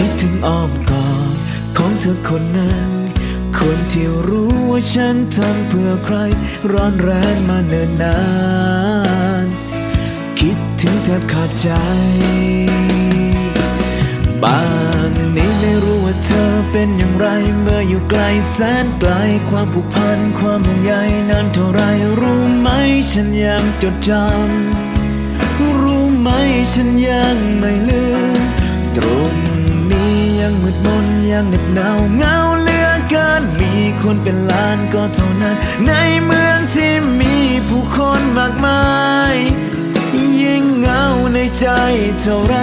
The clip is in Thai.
คิดถึงอ้อมกอดของเธอคนนั้น คนที่รู้ว่าฉันทำเพื่อใคร ร้อนแรงมาเนิ่นนาน คิดถึงแทบขาดใจ บางนี้ไม่รู้ว่าเธอเป็นอย่างไร เมื่ออยู่ไกลแสนไกลความผูกพันความห่วงใยนานเท่าไรรู้ไหมฉันยังจดจำรู้ไหมฉันยังไม่ลืม ยังมืดมนยังเหน็บหนาวเงาเหลือเกินมีคนเป็นล้านก็เท่านั้น ในเมืองที่มีผู้คนมากมาย ยิ่งเงาในใจเท่าไร